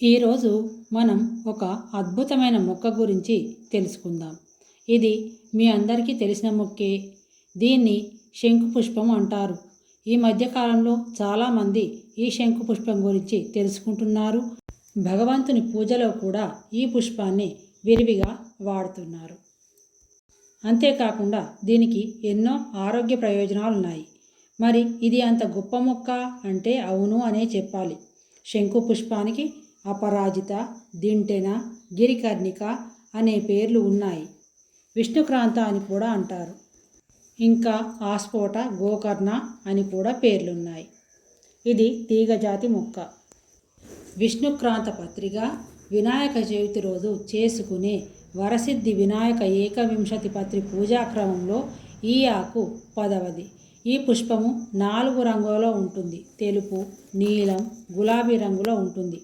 ఈరోజు మనం ఒక అద్భుతమైన మొక్క గురించి తెలుసుకుందాం. ఇది మీ అందరికీ తెలిసిన మొక్కే. దీన్ని శంకు పుష్పం అంటారు. ఈ మధ్యకాలంలో చాలామంది ఈ శంకు పుష్పం గురించి తెలుసుకుంటున్నారు. భగవంతుని పూజలో కూడా ఈ పుష్పాన్ని విరివిగా వాడుతున్నారు. అంతేకాకుండా దీనికి ఎన్నో ఆరోగ్య ప్రయోజనాలు ఉన్నాయి మరి ఇది అంత గొప్ప మొక్క అంటే అవును అనే చెప్పాలి. శంకు పుష్పానికి అపరాజిత దింటెన గిరికర్ణిక అనే పేర్లు ఉన్నాయి. విష్ణుక్రాంత అని కూడా అంటారు. ఇంకా ఆస్ఫోట గోకర్ణ అని కూడా పేర్లున్నాయి. ఇది తీగజాతి మొక్క. విష్ణుక్రాంత పత్రిక వినాయక చవితి రోజు చేసుకునే వరసిద్ధి వినాయక ఏకవింశతి పత్రి పూజాక్రమంలో ఈ ఆకు పదవది. ఈ పుష్పము నాలుగు రంగులలో ఉంటుంది. తెలుపు నీలం గులాబీ రంగులో ఉంటుంది.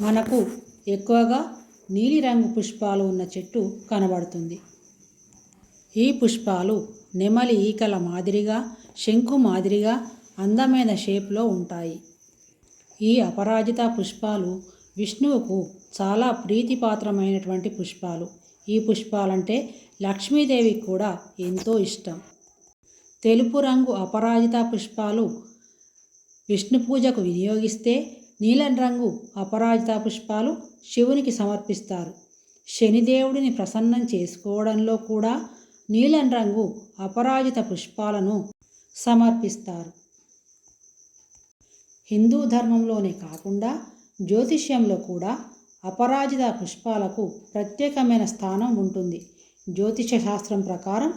మనకు ఎక్కువగా నీలిరంగు పుష్పాలు ఉన్న చెట్టు కనబడుతుంది. ఈ పుష్పాలు నెమలి ఈకల మాదిరిగా శంకు మాదిరిగా అందమైన షేప్లో ఉంటాయి. ఈ అపరాజిత పుష్పాలు విష్ణువుకు చాలా ప్రీతిపాత్రమైనటువంటి పుష్పాలు. ఈ పుష్పాలంటే లక్ష్మీదేవికి కూడా ఎంతో ఇష్టం. తెలుపు రంగు అపరాజిత పుష్పాలు విష్ణు పూజకు వినియోగిస్తే నీలం రంగు అపరాజిత పుష్పాలు శివునికి సమర్పిస్తారు. శనిదేవుడిని ప్రసన్నం చేసుకోవడంలో కూడా నీలం రంగు అపరాజిత పుష్పాలను సమర్పిస్తారు. హిందూ ధర్మంలోనే కాకుండా జ్యోతిష్యంలో కూడా అపరాజిత పుష్పాలకు ప్రత్యేకమైన స్థానం ఉంటుంది. జ్యోతిష శాస్త్రం ప్రకారం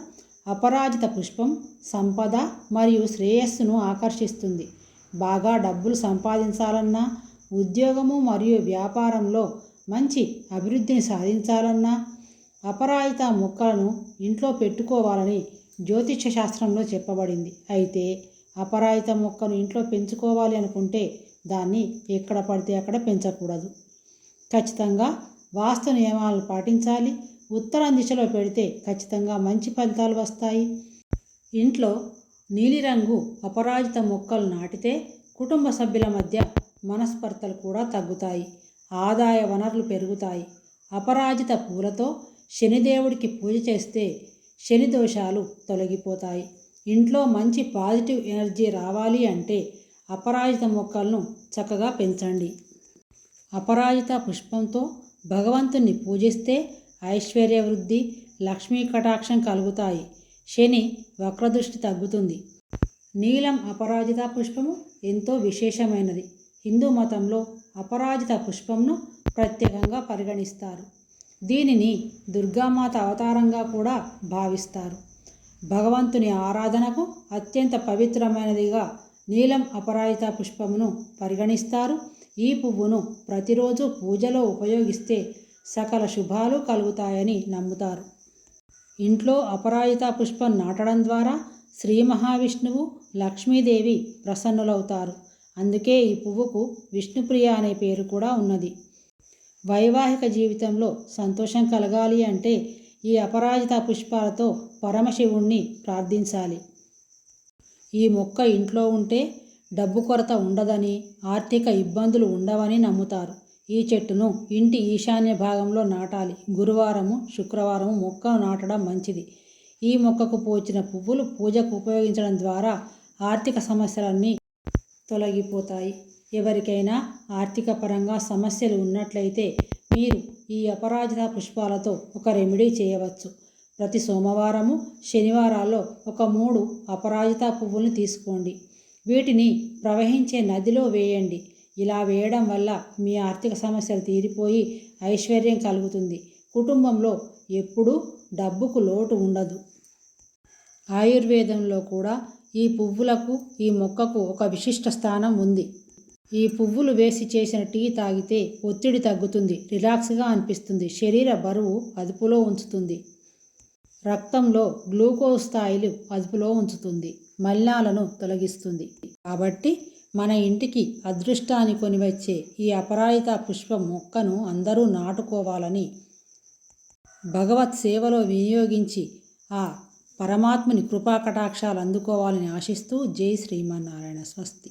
అపరాజిత పుష్పం సంపద మరియు శ్రేయస్సును ఆకర్షిస్తుంది. బాగా డబ్బులు సంపాదించాలన్నా ఉద్యోగము మరియు వ్యాపారంలో మంచి అభివృద్ధిని సాధించాలన్నా అపరాజిత మొక్కలను ఇంట్లో పెట్టుకోవాలని జ్యోతిష శాస్త్రంలో చెప్పబడింది. అయితే అపరాజిత మొక్కను ఇంట్లో పెంచుకోవాలి అనుకుంటే దాన్ని ఎక్కడ పడితే అక్కడ పెంచకూడదు. ఖచ్చితంగా వాస్తు నియమాలను పాటించాలి. ఉత్తరం దిశలో పెడితే ఖచ్చితంగా మంచి ఫలితాలు వస్తాయి. ఇంట్లో నీలిరంగు అపరాజిత మొక్కలు నాటితే కుటుంబ సభ్యుల మధ్య మనస్పర్ధలు కూడా తగ్గుతాయి. ఆదాయ వనరులు పెరుగుతాయి. అపరాజిత పూలతో శనిదేవుడికి పూజ చేస్తే శని దోషాలు తొలగిపోతాయి. ఇంట్లో మంచి పాజిటివ్ ఎనర్జీ రావాలి అంటే అపరాజిత మొక్కలను చక్కగా పెంచండి. అపరాజిత పుష్పంతో భగవంతుణ్ణి పూజిస్తే ఐశ్వర్య వృద్ధి లక్ష్మీ కటాక్షం కలుగుతాయి. శని వక్రదృష్టి తగ్గుతుంది. నీలం అపరాజిత పుష్పము ఎంతో విశేషమైనది. హిందూ మతంలో అపరాజిత పుష్పంను ప్రత్యేకంగా పరిగణిస్తారు. దీనిని దుర్గామాత అవతారంగా కూడా భావిస్తారు. భగవంతుని ఆరాధనకు అత్యంత పవిత్రమైనదిగా నీలం అపరాజిత పుష్పమును పరిగణిస్తారు. ఈ పువ్వును ప్రతిరోజు పూజలో ఉపయోగిస్తే సకల శుభాలు కలుగుతాయని నమ్ముతారు. ఇంట్లో అపరాజిత పుష్పం నాటడం ద్వారా శ్రీ మహావిష్ణువు లక్ష్మీదేవి ప్రసన్నులవుతారు. అందుకే ఈ పువ్వుకు విష్ణుప్రియ అనే పేరు కూడా ఉన్నది. వైవాహిక జీవితంలో సంతోషం కలగాలి అంటే ఈ అపరాజిత పుష్పాలతో పరమశివుణ్ణి ప్రార్థించాలి. ఈ మొక్క ఇంట్లో ఉంటే డబ్బు కొరత ఉండదని ఆర్థిక ఇబ్బందులు ఉండవని నమ్ముతారు. ఈ చెట్టును ఇంటి ఈశాన్య భాగంలో నాటాలి. గురువారము శుక్రవారము మొక్కను నాటడం మంచిది. ఈ మొక్కకు పోచిన పువ్వులు పూజకు ఉపయోగించడం ద్వారా ఆర్థిక సమస్యలన్నీ తొలగిపోతాయి. ఎవరికైనా ఆర్థిక పరంగా సమస్యలు ఉన్నట్లయితే మీరు ఈ అపరాజిత పుష్పాలతో ఒక రెమెడీ చేయవచ్చు. ప్రతి సోమవారము శనివారాల్లో ఒక మూడు అపరాజిత పువ్వులను తీసుకోండి. వీటిని ప్రవహించే నదిలో వేయండి. ఇలా వేయడం వల్ల మీ ఆర్థిక సమస్యలు తీరిపోయి ఐశ్వర్యం కలుగుతుంది. కుటుంబంలో ఎప్పుడూ డబ్బుకు లోటు ఉండదు. ఆయుర్వేదంలో కూడా ఈ పువ్వులకు ఈ మొక్కకు ఒక విశిష్ట స్థానం ఉంది. ఈ పువ్వులు వేసి చేసిన టీ తాగితే ఒత్తిడి తగ్గుతుంది రిలాక్స్గా అనిపిస్తుంది శరీర బరువు అదుపులో ఉంచుతుంది. రక్తంలో గ్లూకోజ్ స్థాయిలు అదుపులో ఉంచుతుంది మలినాలను తొలగిస్తుంది. కాబట్టి మన ఇంటికి అదృష్టాన్ని కొనివచ్చే ఈ అపరాజిత పుష్ప మొక్కను అందరూ నాటుకోవాలని భగవత్ సేవలో వినియోగించి ఆ పరమాత్మని కృపా కటాక్షాలు అందుకోవాలని ఆశిస్తూ జై శ్రీమన్నారాయణ స్వస్తి.